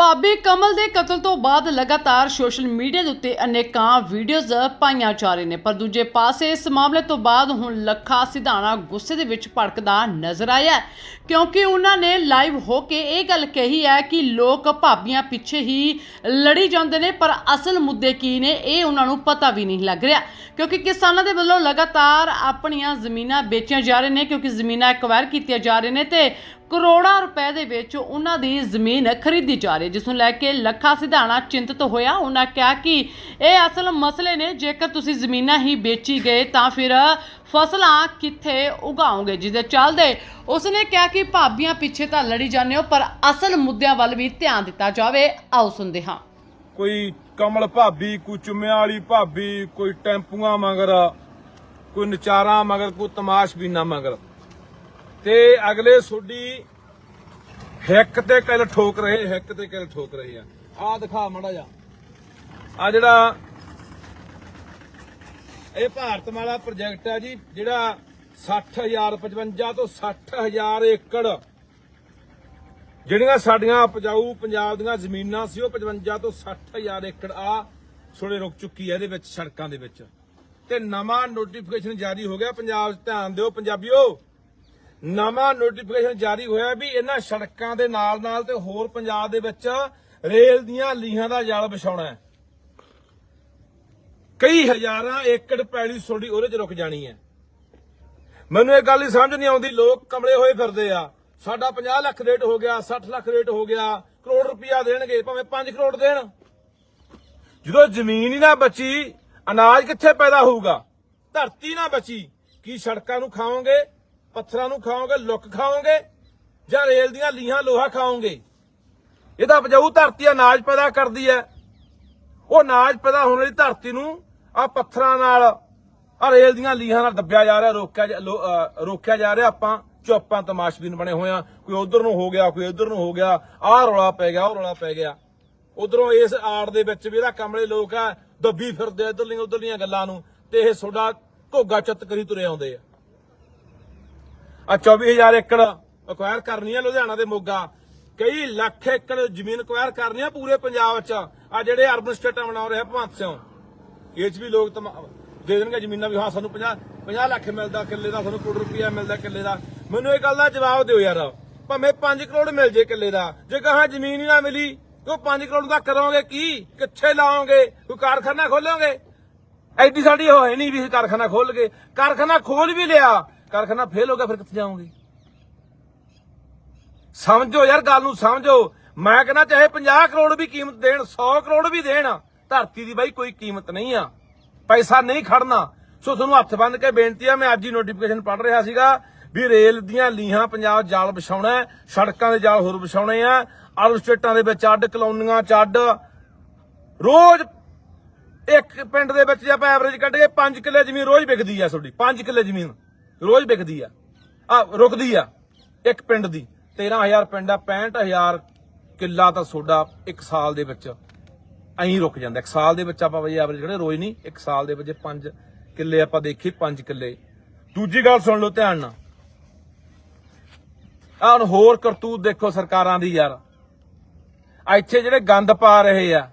ਭਾਬੀ ਕਮਲ ਦੇ ਕਤਲ ਤੋਂ ਬਾਅਦ ਲਗਾਤਾਰ ਸੋਸ਼ਲ ਮੀਡੀਆ ਦੇ ਉੱਤੇ ਅਨੇਕਾਂ ਵੀਡੀਓਜ਼ ਪਾਈਆਂ ਜਾ ਰਹੇ ਨੇ, ਪਰ ਦੂਜੇ ਪਾਸੇ ਇਸ ਮਾਮਲੇ ਤੋਂ ਬਾਅਦ ਹੁਣ ਲੱਖਾ ਸਿਧਾਣਾ ਗੁੱਸੇ ਦੇ ਵਿੱਚ ਭੜਕਦਾ ਨਜ਼ਰ ਆਇਆ ਕਿਉਂਕਿ ਉਹਨਾਂ ਨੇ ਲਾਈਵ ਹੋ ਕੇ ਇਹ ਗੱਲ ਕਹੀ ਹੈ ਕਿ ਲੋਕ ਭਾਬੀਆਂ ਪਿੱਛੇ ਹੀ ਲੜੀ ਜਾਂਦੇ ਨੇ, ਪਰ ਅਸਲ ਮੁੱਦੇ ਕੀ ਨੇ ਇਹ ਉਹਨਾਂ ਨੂੰ ਪਤਾ ਵੀ ਨਹੀਂ ਲੱਗ ਰਿਹਾ, ਕਿਉਂਕਿ ਕਿਸਾਨਾਂ ਦੇ ਵੱਲੋਂ ਲਗਾਤਾਰ ਆਪਣੀਆਂ ਜ਼ਮੀਨਾਂ ਵੇਚੀਆਂ ਜਾ ਰਹੇ ਨੇ, ਕਿਉਂਕਿ ਜ਼ਮੀਨਾਂ ਐਕਵਾਇਰ ਕੀਤੀਆਂ ਜਾ ਰਹੇ ਨੇ ਤੇ ਕਰੋੜਾਂ ਰੁਪਏ ਦੇ ਵਿੱਚ ਉਹਨਾਂ ਦੀ ਜ਼ਮੀਨ ਖਰੀਦੀ ਜਾ ਰਹੀ ਹੈ, ਜਿਸ ਨੂੰ ਲੈ ਕੇ ਲੱਖਾ ਸਿਧਾਣਾ ਚਿੰਤਤ ਹੋਇਆ। ਉਹਨਾਂ ਕਿਹਾ ਕਿ ਇਹ ਅਸਲ ਮਸਲੇ ਨੇ, ਜੇਕਰ ਤੁਸੀਂ ਜ਼ਮੀਨਾਂ ਹੀ ਵੇਚੀ ਗਏ ਤਾਂ ਫਿਰ ਫਸਲਾਂ ਕਿੱਥੇ ਉਗਾਓਗੇ? ਜਿਹਦੇ ਚੱਲਦੇ ਉਸਨੇ ਕਿਹਾ ਕਿ ਭਾਬੀਆਂ ਪਿੱਛੇ ਤਾਂ ਲੜੀ ਜਾਂਦੇ ਹੋ, ਪਰ ਅਸਲ ਮੁੱਦਿਆਂ ਵੱਲ ਵੀ ਧਿਆਨ ਦਿੱਤਾ ਜਾਵੇ। ਆਓ ਸੁਣਦੇ ਹਾਂ। ਕੋਈ ਕਮਲ ਭਾਬੀ, ਕੋਈ ਚੁੰਮਿਆਂ ਵਾਲੀ ਭਾਬੀ, ਕੋਈ ਟੈਂਪੂਆਂ ਮਗਰ, ਕੋਈ ਨਚਾਰਾਂ ਮਗਰ, ਕੋਈ ਤਮਾਸ਼ ਤਮਾਸ਼ਬੀਨਾ ਮਗਰ। ਤੇ ਅਗਲੇ ਸੋਡੀ ਹਿੱਕ ਤੇ ਕਿਲ ਠੋਕ ਰਹੇ, ਹਿੱਕ ਤੇ ਕਿਲ ਠੋਕ ਰਹੇ ਆ। ਆ ਦਿਖਾ ਮੜਾ ਜਾ ਆ ਜਿਹੜਾ ਇਹ ਭਾਰਤਮਾਲਾ ਪ੍ਰੋਜੈਕਟ ਆ ਜੀ, ਜਿਹੜਾ 60000 55 ਤੋਂ 60000 ਏਕੜ ਜਿਹੜੀਆਂ ਸਾਡੀਆਂ ਉਪਜਾਊ ਪੰਜਾਬ ਦੀਆਂ ਜ਼ਮੀਨਾਂ ਸੀ, ਉਹ 55 ਤੋਂ 60000 ਏਕੜ ਆ ਥੋੜੇ ਰੁਕ ਚੁੱਕੀ ਹੈ ਇਹਦੇ ਵਿੱਚ, ਸੜਕਾਂ ਦੇ ਵਿੱਚ। ਤੇ ਨਵਾਂ ਨੋਟੀਫਿਕੇਸ਼ਨ ਜਾਰੀ ਹੋ ਗਿਆ, ਪੰਜਾਬ 'ਚ ਧਿਆਨ ਦਿਓ ਪੰਜਾਬੀਓ। ਨਵਾਂ ਨੋਟੀਫਿਕੇਸ਼ਨ ਜਾਰੀ ਹੋਇਆ ਵੀ ਇਹਨਾਂ ਸੜਕਾਂ ਦੇ ਨਾਲ ਨਾਲ ਤੇ ਹੋਰ ਪੰਜਾਬ ਦੇ ਵਿੱਚ ਰੇਲ ਦੀਆਂ ਲੀਹਾਂ ਦਾ ਜਾਲ ਵਿਛਾਉਣਾ ਹੈ। ਕਈ ਹਜ਼ਾਰਾਂ ਏਕੜ ਪੈਲੀ ਸੋਡੀ ਉਹਦੇ 'ਚ ਰੁਕ ਜਾਣੀ ਹੈ। ਮੈਨੂੰ ਇਹ ਗੱਲ ਹੀ ਸਮਝ ਨਹੀਂ ਆਉਂਦੀ, ਲੋਕ ਕਮਲੇ ਹੋਏ ਫਿਰਦੇ ਆ। ਸਾਡਾ 50 ਲੱਖ ਰੇਟ ਹੋ ਗਿਆ 60 ਲੱਖ ਰੇਟ ਹੋ ਗਿਆ, ਕਰੋੜ ਰੁਪਇਆ ਦੇਣਗੇ, ਭਾਵੇਂ 5 ਕਰੋੜ ਦੇਣ। ਜਦੋਂ ਜ਼ਮੀਨ ਹੀ ਨਾ ਬਚੀ, ਅਨਾਜ ਕਿੱਥੇ ਪੈਦਾ ਹੋਊਗਾ? ਧਰਤੀ ਨਾ ਬਚੀ, ਕੀ ਸੜਕਾਂ ਨੂੰ ਖਾਓਗੇ? ਪੱਥਰਾਂ ਨੂੰ ਖਾਓਗੇ, ਲੁੱਕ ਖਾਓਗੇ, ਜਾਂ ਰੇਲ ਦੀਆਂ ਲੀਹਾਂ ਲੋਹਾ ਖਾਓਗੇ। ਇਹਦਾ ਉਪਜਾਊ ਧਰਤੀ ਅਨਾਜ ਪੈਦਾ ਕਰਦੀ ਹੈ। ਉਹ ਅਨਾਜ ਪੈਦਾ ਹੋਣ ਵਾਲੀ ਧਰਤੀ ਨੂੰ ਆ ਪੱਥਰਾਂ ਨਾਲ ਆ ਰੇਲ ਦੀਆਂ ਲੀਹਾਂ ਨਾਲ ਦੱਬਿਆ ਜਾ ਰਿਹਾ, ਰੋਕਿਆ ਜਾ- ਲੋ- ਰੋਕਿਆ ਜਾ ਰਿਹਾ। ਆਪਾਂ ਚੁੱਪਾਂ ਤਮਾਸ਼ਬੀਨ ਬਣੇ ਹੋਏ ਆ। ਕੋਈ ਉਧਰ ਨੂੰ ਹੋ ਗਿਆ, ਕੋਈ ਉਧਰ ਨੂੰ ਹੋ ਗਿਆ, ਆਹ ਰੌਲਾ ਪੈ ਗਿਆ, ਉਹ ਰੌਲਾ ਪੈ ਗਿਆ। ਉਧਰੋਂ ਇਸ ਆੜ ਦੇ ਵਿੱਚ ਵੀ ਇਹਦਾ ਕਮਲੇ ਲੋਕ ਆ, ਦੱਬੀ ਫਿਰਦੇ ਇਧਰਲੀਆਂ ਉਧਰਲੀਆਂ ਗੱਲਾਂ ਨੂੰ, ਤੇ ਇਹ ਤੁਹਾਡਾ ਘੋਗਾ ਚੱਤ ਕਰੀ ਤੁਰੇ ਆਉਂਦੇ ਆ। ਆ 24000 ਏਕੜ ਅਕਵਾਇਰ ਕਰਨੀ ਆ ਲੁਧਿਆਣਾ ਦੇ ਮੋਗਾ। ਕਈ ਲੱਖ ਏਕੜ ਜ਼ਮੀਨ ਅਕਵਾਇਰ ਕਰਨੀ ਆ ਪੂਰੇ ਪੰਜਾਬ 'ਚ। ਆ ਜਿਹੜੇ ਅਰਬਨ ਸਟੇਟਾਂ ਬਣਾ ਰਹੇ ਆ ਸਿੰਘ। ਇਹ 'ਚ ਵੀ ਲੋਕ ਦੇ ਦੇਣਗੇ ਜ਼ਮੀਨਾਂ ਵੀ। ਹਾਂ, ਸਾਨੂੰ 50 50 ਲੱਖ ਮਿਲਦਾ ਕਿੱਲੇ ਦਾ, ਸਾਨੂੰ ਕਰੋੜ ਰੁਪਇਆ ਮਿਲਦਾ ਕਿੱਲੇ ਦਾ। ਮੈਨੂੰ ਇਹ ਗੱਲ ਦਾ ਜਵਾਬ ਦਿਓ ਯਾਰ। ਭਾਵੇਂ 5 ਕਰੋੜ ਮਿਲ ਜੇ ਕਿੱਲੇ ਦਾ। ਜੇ ਕਹਾਂ ਜ਼ਮੀਨ ਹੀ ਨਾ ਮਿਲੀ, ਤੇ ਉਹ 5 ਕਰੋੜ ਦਾ ਕਰੋਗੇ ਕੀ? ਕਿੱਥੇ ਲਾਓਗੇ? ਕੋਈ ਕਾਰਖਾਨਾ ਖੋਲੋਗੇ? ਐਡੀ ਸਾਡੀ ਹੋਏ ਨਹੀਂ ਵੀ ਅਸੀਂ ਕਾਰਖਾਨਾ ਖੋਲ ਗਏ। ਕਾਰਖਾਨਾ ਖੋਲ ਵੀ ਲਿਆ। ਕਾਰਖਾਨਾ ਫੇਲ ਹੋ ਗਿਆ, ਫਿਰ ਕਿੱਥੇ ਜਾਓਗੇ? ਸਮਝੋ ਯਾਰ ਗੱਲ ਨੂੰ, ਸਮਝੋ। ਮੈਂ ਕਹਿੰਦਾ ਚਾਹੇ 50 ਕਰੋੜ ਵੀ ਕੀਮਤ ਦੇਣ 100 ਕਰੋੜ ਵੀ ਦੇਣ, ਧਰਤੀ ਦੀ ਬਾਈ ਕੋਈ ਕੀਮਤ ਨਹੀਂ ਆ। ਪੈਸਾ ਨਹੀਂ ਖੜਨਾ। ਸੋ ਤੁਹਾਨੂੰ ਹੱਥ ਬੰਨ ਕੇ ਬੇਨਤੀ ਆ, ਮੈਂ ਅੱਜ ਹੀ ਨੋਟੀਫਿਕੇਸ਼ਨ ਪੜ੍ਹ ਰਿਹਾ ਸੀਗਾ ਵੀ ਰੇਲ ਦੀਆਂ ਲੀਹਾਂ ਪੰਜਾਬ ਜਾਲ ਵਿਛਾਉਣਾ ਸੜਕਾਂ ਦੇ ਜਾਲ ਹੋਰ ਵਿਛਾਉਣੇ ਆ ਅਰਬ ਸਟੇਟਾਂ ਦੇ ਵਿੱਚ ਅੱਡ, ਕਲੋਨੀਆਂ ਚ ਅੱਡ। ਰੋਜ਼ ਇੱਕ ਪਿੰਡ ਦੇ ਵਿੱਚ ਜੇ ਆਪਾਂ ਐਵਰੇਜ ਕੱਢ ਕੇ 5 ਕਿੱਲੇ ਜ਼ਮੀਨ ਰੋਜ਼ ਵਿਕਦੀ ਆ ਤੁਹਾਡੀ 5 ਕਿੱਲੇ ਜ਼ਮੀਨ। ਰੋਜ਼ ਵਿਕਦੀ ਆ। ਆ, ਰੁਕਦੀ ਆ, ਇੱਕ ਪਿੰਡ ਦੀ। 13000 ਪਿੰਡ ਆ 65000 ਕਿੱਲਾ ਤਾਂ ਤੁਹਾਡਾ ਇੱਕ ਸਾਲ ਦੇ ਵਿੱਚ ਐਂ ਰੁਕ ਜਾਂਦਾ। ਇੱਕ ਸਾਲ ਦੇ ਵਿੱਚ ਆਪਾਂ ਬਈ ਐਵਰੇਜ ਕੱਢੇ ਰੋਜ਼ ਨਹੀਂ, ਇੱਕ ਸਾਲ ਦੇ ਵਿੱਚ ਪੰਜ ਕਿੱਲੇ ਆਪਾਂ ਦੇਖੀ, ਪੰਜ ਕਿੱਲੇ। ਦੂਜੀ ਗੱਲ ਸੁਣ ਲਓ, ਧਿਆਨ ਨਾਲ। ਆਹ ਹੁਣ ਹੋਰ ਕਰਤੂਤ ਦੇਖੋ ਸਰਕਾਰਾਂ ਦੀ ਯਾਰ। ਇੱਥੇ ਜਿਹੜੇ ਗੰਦ ਪਾ ਰਹੇ ਆ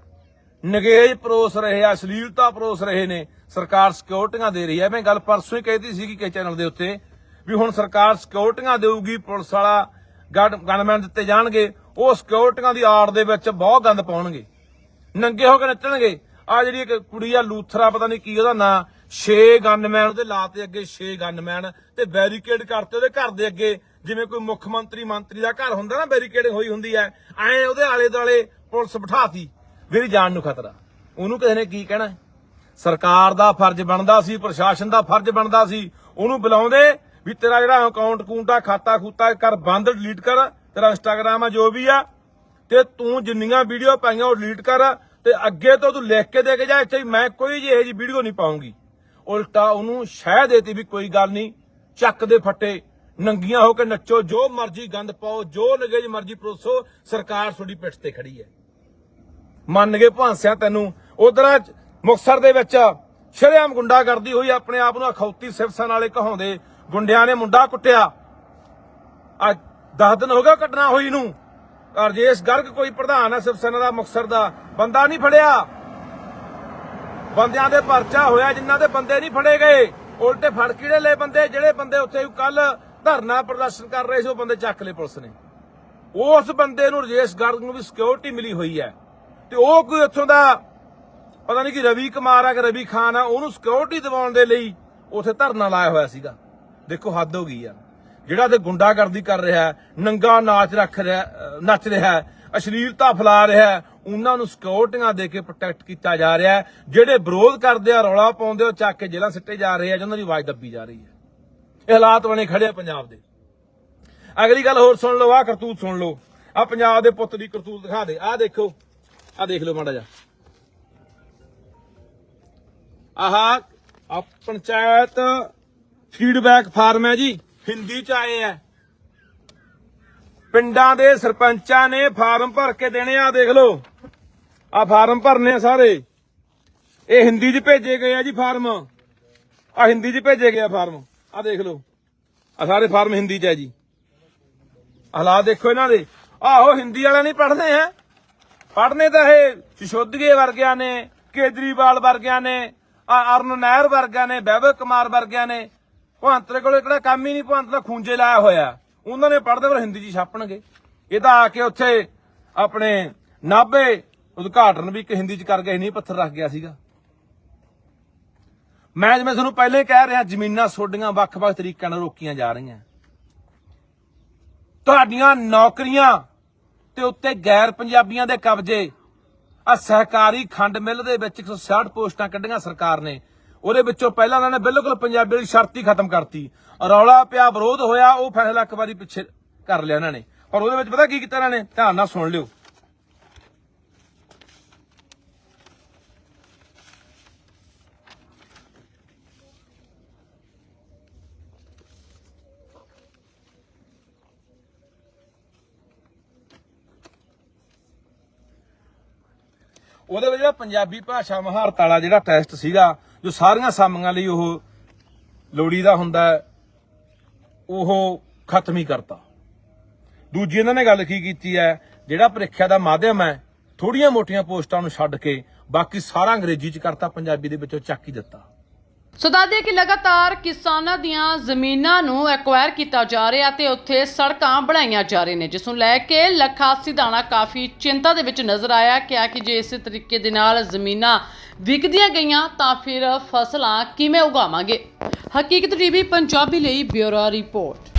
ਨਗੇਜ ਪਰੋਸ ਰਹੇ ਆ, ਅਸ਼ਲੀਲਤਾ ਪਰੋਸ ਰਹੇ ਨੇ, ਸਰਕਾਰ ਸਿਕਿਉਰਟੀਆਂ ਦੇ ਰਹੀ ਹੈ ਮੈਂ ਗੱਲ ਪਰਸੋਂ ਹੀ ਕਹਿਤੀ ਸੀਗੀ ਕਿ ਚੈਨਲ ਦੇ ਉੱਤੇ ਵੀ ਹੁਣ ਸਰਕਾਰ ਸਿਕਿਉਰਟੀਆਂ ਦੇਊਗੀ, ਪੁਲਿਸ ਵਾਲਾ ਗਨਮੈਨ ਦਿੱਤੇ ਜਾਣਗੇ, ਉਹ ਸਿਕਿਉਰਟੀਆਂ ਦੀ ਆੜ ਦੇ ਵਿੱਚ ਬਹੁਤ ਗੰਦ ਪਾਉਣਗੇ। ਨੰਗੇ ਹੋ ਕੇ ਨੱਚਣਗੇ। ਆ ਜਿਹੜੀ ਇੱਕ ਕੁੜੀ ਆ, ਲੂਥਰਾ, ਪਤਾ ਨਹੀਂ ਕੀ ਉਹਦਾ ਨਾਂ 6 ਗਨਮੈਨ, ਉਹਦੇ ਲਾਤੇ ਅੱਗੇ 6 ਗਨਮੈਨ ਤੇ ਬੈਰੀਕੇਡ ਕਰਤੇ ਉਹਦੇ ਘਰ ਦੇ ਅੱਗੇ। ਜਿਵੇਂ ਕੋਈ ਮੁੱਖ ਮੰਤਰੀ ਮੰਤਰੀ ਦਾ ਘਰ ਹੁੰਦਾ ਨਾ ਬੈਰੀਕੇਡ ਹੋਈ ਹੁੰਦੀ ਐ ਐ ਉਹਦੇ ਆਲੇ ਦੁਆਲੇ ਪੁਲਿਸ ਬਿਠਾਤੀ। ਮੇਰੀ ਜਾਨ ਨੂੰ ਖਤਰਾ। ਉਹਨੂੰ ਕਿਸੇ ਨੇ ਕੀ ਕਹਿਣਾ ਸਰਕਾਰ ਦਾ ਫਰਜ਼ ਬਣਦਾ ਸੀ, ਪ੍ਰਸ਼ਾਸਨ ਦਾ ਫਰਜ਼ ਬਣਦਾ ਸੀ। ਉਹਨੂੰ ਬੁਲਾਉਂਦੇ ਵੀ ਤੇਰਾ ਜਿਹੜਾ ਅਕਾਊਂਟ ਕੂੰਟਾ ਖਾਤਾ ਖੂਤਾ ਕਰ, ਬੰਦ ਡਿਲੀਟ ਕਰ, ਤੇਰਾ ਇੰਸਟਾਗ੍ਰਾਮ ਆ, ਜੋ ਵੀ ਆ, ਤੇ ਤੂੰ ਜਿੰਨੀਆਂ ਵੀਡੀਓ ਪਾਈਆਂ ਉਹ ਡਿਲੀਟ ਕਰ, ਤੇ ਅੱਗੇ ਤੋਂ ਤੂੰ ਲਿਖ ਕੇ ਦੇ ਕੇ ਜਾ, ਇੱਥੇ ਮੈਂ ਕੋਈ ਜਿਹੀ ਜੀ ਵੀਡੀਓ ਨਹੀਂ ਪਾਉਂਗੀ। ਉਲਟਾ ਉਹਨੂੰ ਸ਼ਹਿ ਦੇਤੀ ਵੀ ਕੋਈ ਗੱਲ ਨਹੀਂ, ਚੱਕ ਦੇ ਫੱਟੇ, ਨੰਗੀਆਂ ਹੋ ਕੇ ਨੱਚੋ, ਜੋ ਮਰਜ਼ੀ ਗੰਦ ਪਾਓ, ਜੋ ਨਗੇਜ ਮਰਜ਼ੀ ਪਰੋਸੋ, ਸਰਕਾਰ ਤੁਹਾਡੀ ਪਿੱਠ ਤੇ ਖੜੀ ਹੈ। ਮੰਨ ਗਏ ਭਾਂਸਿਆ ਤੈਨੂੰ। ਉਧਰ ਮੁਕਸਰ ਦੇ ਵਿੱਚ ਸ਼ਰੇਆਮ ਗੁੰਡਾ ਕਰਦੀ ਹੋਈ, ਆਪਣੇ ਆਪ ਨੂੰ ਅਖੌਤੀ ਸਿਫਸਾਂ ਨਾਲੇ ਕਹਾਉਂਦੇ, ਗੁੰਡਿਆਂ ਨੇ ਮੁੰਡਾ ਕੁੱਟਿਆ। ਅੱਜ 10 ਦਿਨ ਹੋ ਗਿਆ ਘਟਨਾ ਹੋਈ ਨੂੰ। ਰਜੇਸ਼ ਗਰਗ ਕੋਈ ਪ੍ਰਧਾਨ ਹੈ ਸਿਵ ਸੈਨਾ ਦਾ, ਮੁਕਤਸਰ ਦਾ, ਬੰਦਾ ਨਹੀਂ ਫੜਿਆ। ਬੰਦਿਆਂ ਦੇ ਪਰਚਾ ਹੋਇਆ, ਜਿਨ੍ਹਾਂ ਦੇ ਬੰਦੇ ਨਹੀਂ ਫੜੇ ਗਏ। ਉਲਟੇ ਫੜ ਕਿਹੜੇ ਲਏ ਬੰਦੇ? ਜਿਹੜੇ ਬੰਦੇ ਉੱਥੇ ਕੱਲ ਧਰਨਾ ਪ੍ਰਦਰਸ਼ਨ ਕਰ ਰਹੇ ਸੀ, ਉਹ ਬੰਦੇ ਚੱਕ ਲਏ ਪੁਲਿਸ ਨੇ। ਉਸ ਬੰਦੇ ਨੂੰ ਰਜੇਸ਼ ਗਰਗ ਨੂੰ ਵੀ ਸਿਕਿਉਰਿਟੀ ਮਿਲੀ ਹੋਈ ਹੈ। ਤੇ ਉਹ ਕੋਈ ਉੱਥੋਂ ਦਾ ਪਤਾ ਨਹੀਂ ਕਿ ਰਵੀ ਕੁਮਾਰ ਆ ਕਿ ਰਵੀ ਖਾਨ ਆ, ਉਹਨੂੰ ਸਿਕਿਉਰਿਟੀ ਦਿਵਾਉਣ ਦੇ ਲਈ ਉੱਥੇ ਧਰਨਾ ਲਾਇਆ ਹੋਇਆ ਸੀਗਾ। ਦੇਖੋ ਹੱਦ ਹੋ ਗਈ ਆ। ਜਿਹੜਾ ਤੇ ਗੁੰਡਾਗਰਦੀ ਕਰ ਰਿਹਾ ਨੰਗਾ ਨਾਚ ਰੱਖ ਰਿਹਾ ਨੱਚ ਰਿਹਾ ਅਸ਼ਲੀਲਤਾ ਫੈਲਾ ਰਿਹਾ ਉਹਨਾਂ ਨੂੰ ਸਿਕਿਉਰਿਟੀਆਂ ਦੇ ਕੇ ਪ੍ਰੋਟੈਕਟ ਕੀਤਾ ਜਾ ਰਿਹਾ ਜਿਹੜੇ ਵਿਰੋਧ ਕਰਦੇ ਆ, ਰੌਲਾ ਪਾਉਂਦੇ ਉਹ ਚੱਕ ਕੇ ਜੇਲ੍ਹਾਂ ਸਿੱਟੇ ਜਾ ਰਹੇ ਆ, ਜਿਹਨਾਂ ਦੀ ਆਵਾਜ਼ ਦੱਬੀ ਜਾ ਰਹੀ ਹੈ। ਇਹ ਹਾਲਾਤ ਬਣੇ ਖੜੇ ਆ ਪੰਜਾਬ ਦੇ। ਅਗਲੀ ਗੱਲ ਹੋਰ ਸੁਣ ਲਓ ਆ ਕਰਤੂਤ ਸੁਣ ਲਓ। ਆ ਪੰਜਾਬ ਦੇ ਪੁੱਤ ਦੀ ਕਰਤੂਤ ਦਿਖਾ ਦੇ। ਆ ਦੇਖੋ। ਆ ਦੇਖ ਲਓ ਮਾੜਾ ਜਿਹਾ। ਆਹ ਆ ਪੰਚਾਇਤ ਫੀਡਬੈਕ ਫਾਰਮ ਹੈ ਜੀ, ਹਿੰਦੀ ਚ ਆਏ ਆ। ਪਿੰਡਾਂ ਦੇ ਸਰਪੰਚਾਂ ਨੇ ਫਾਰਮ ਭਰ ਕੇ ਦੇਣੇ ਆ, ਦੇਖ ਲਓ। ਆ ਫਾਰਮ ਭਰਨੇ ਆ ਸਾਰੇ। ਇਹ ਹਿੰਦੀ ਚ ਭੇਜੇ ਗਏ ਆ ਜੀ ਫਾਰਮ ਆ ਹਿੰਦੀ ਚ ਭੇਜੇ ਗਏ ਆ ਫਾਰਮ ਆ ਦੇਖ ਲਓ। ਆ ਸਾਰੇ ਫਾਰਮ ਹਿੰਦੀ ਚ ਹੈ ਜੀ। ਹਾਲਾਤ ਦੇਖੋ ਇਹਨਾਂ ਦੇ। ਆਹੋ, ਹਿੰਦੀ ਵਾਲਾ ਨਹੀਂ ਪੜ੍ਹਦੇ ਹੈ ਪੜ੍ਹਨੇ ਤਾਂ ਇਹ ਸਿਸ਼ੋਦੀਏ ਵਰਗਿਆਂ ਨੇ, ਕੇਜਰੀਵਾਲ ਵਰਗਿਆਂ ਨੇ, ਆ ਅਰਨ ਨਾਇਰ ਵਰਗਿਆਂ ਨੇ ਵੈਭਵ ਕੁਮਾਰ ਵਰਗਿਆਂ ਨੇ ਭਗਵੰਤ ਦੇ ਕੋਲ ਕਿਹੜਾ ਕੰਮ ਹੀ ਨਹੀਂ, ਭਵੰਤ ਦਾ ਖੂੰਜੇ ਲਾਇਆ ਹੋਇਆ। ਉਹਨਾਂ ਨੇ ਪੜ੍ਹਦੇ ਪਰ ਹਿੰਦੀ 'ਚ ਛਾਪਣਗੇ। ਇਹ ਤਾਂ ਆ ਕੇ ਉੱਥੇ ਆਪਣੇ ਨਾਭੇ ਉਦਘਾਟਨ ਵੀ ਇੱਕ ਹਿੰਦੀ 'ਚ ਕਰ ਗਏ ਨਹੀਂ ਪੱਥਰ ਰੱਖ ਗਿਆ ਸੀਗਾ। ਮੈਂ ਜਿਵੇਂ ਤੁਹਾਨੂੰ ਪਹਿਲੇ ਕਹਿ ਰਿਹਾ, ਜ਼ਮੀਨਾਂ ਸੋਡੀਆਂ ਵੱਖ-ਵੱਖ ਤਰੀਕਿਆਂ ਨਾਲ ਰੋਕੀਆਂ ਜਾ ਰਹੀਆਂ। ਤੁਹਾਡੀਆਂ ਨੌਕਰੀਆਂ ਤੇ ਉੱਤੇ ਗੈਰ ਪੰਜਾਬੀਆਂ ਦੇ ਕਬਜ਼ੇ। ਆ ਸਹਿਕਾਰੀ ਖੰਡ ਮਿੱਲ ਦੇ ਵਿੱਚ 166 ਪੋਸਟਾਂ ਕੱਢੀਆਂ ਸਰਕਾਰ ਨੇ। ਉਹਦੇ ਵਿੱਚੋਂ ਪਹਿਲਾਂ ਉਹਨਾਂ ਨੇ ਬਿਲਕੁਲ ਪੰਜਾਬੀ ਵਾਲੀ ਸ਼ਰਤ ਹੀ ਖਤਮ ਕਰਤੀ। ਰੌਲਾ ਪਿਆ, ਵਿਰੋਧ ਹੋਇਆ, ਉਹ ਫੈਸਲਾ ਇੱਕ ਵਾਰੀ ਪਿੱਛੇ ਕਰ ਲਿਆ ਇਹਨਾਂ ਨੇ। ਪਰ ਉਹਦੇ ਵਿੱਚ ਪਤਾ ਕੀ ਕੀਤਾ ਇਹਨਾਂ ਨੇ? ਧਿਆਨ ਨਾਲ ਸੁਣ ਲਿਓ। ਉਹਦੇ ਵਿੱਚ ਜਿਹੜਾ ਪੰਜਾਬੀ ਭਾਸ਼ਾ ਮਹਾਰਤ ਵਾਲਾ ਜਿਹੜਾ ਟੈਸਟ ਸੀਗਾ, ਜੋ ਸਾਰੀਆਂ ਸਾਮੀਆਂ ਲਈ ਉਹ ਲੋੜੀ ਦਾ ਹੁੰਦਾ ਉਹ ਖਤਮ ਹੀ ਕਰਤਾ। ਦੂਜੀ ਇਹਨਾਂ ਨੇ ਗੱਲ ਕੀ ਕੀਤੀ ਹੈ, ਜਿਹੜਾ ਪ੍ਰੀਖਿਆ ਦਾ ਮਾਧਿਅਮ ਹੈ, ਥੋੜੀਆਂ ਮੋਟੀਆਂ ਪੋਸਟਾਂ ਨੂੰ ਛੱਡ ਕੇ ਬਾਕੀ ਸਾਰਾ ਅੰਗਰੇਜ਼ੀ ਚ ਕਰਤਾ, ਪੰਜਾਬੀ ਦੇ ਵਿੱਚੋਂ ਚੱਕ ਹੀ ਦਿੱਤਾ। ਸੋ ਦੱਸਦੇ ਕਿ ਲਗਾਤਾਰ ਕਿਸਾਨਾਂ ਦੀਆਂ ਜ਼ਮੀਨਾਂ ਨੂੰ ਐਕਵਾਇਰ ਕੀਤਾ ਜਾ ਰਿਹਾ ਤੇ ਉੱਥੇ ਸੜਕਾਂ ਬਣਾਈਆਂ ਜਾ ਰਹੀਆਂ ਨੇ, ਜਿਸ ਨੂੰ ਲੈ ਕੇ ਲੱਖਾ ਸਿਧਾਣਾ ਕਾਫੀ ਚਿੰਤਾ ਦੇ ਵਿੱਚ ਨਜ਼ਰ ਆਇਆ, ਕਿਹਾ ਕਿ ਜੇ ਇਸੇ ਤਰੀਕੇ ਦੇ ਨਾਲ ਜ਼ਮੀਨਾਂ ਵਿਕਦੀਆਂ ਗਈਆਂ ਤਾਂ ਫਿਰ ਫਸਲਾਂ ਕਿਵੇਂ ਉਗਾਵਾਂਗੇ? ਹਕੀਕਤ ਟੀਵੀ, ਪੰਜਾਬੀ ਲਈ ਬਿਊਰੋ ਰਿਪੋਰਟ।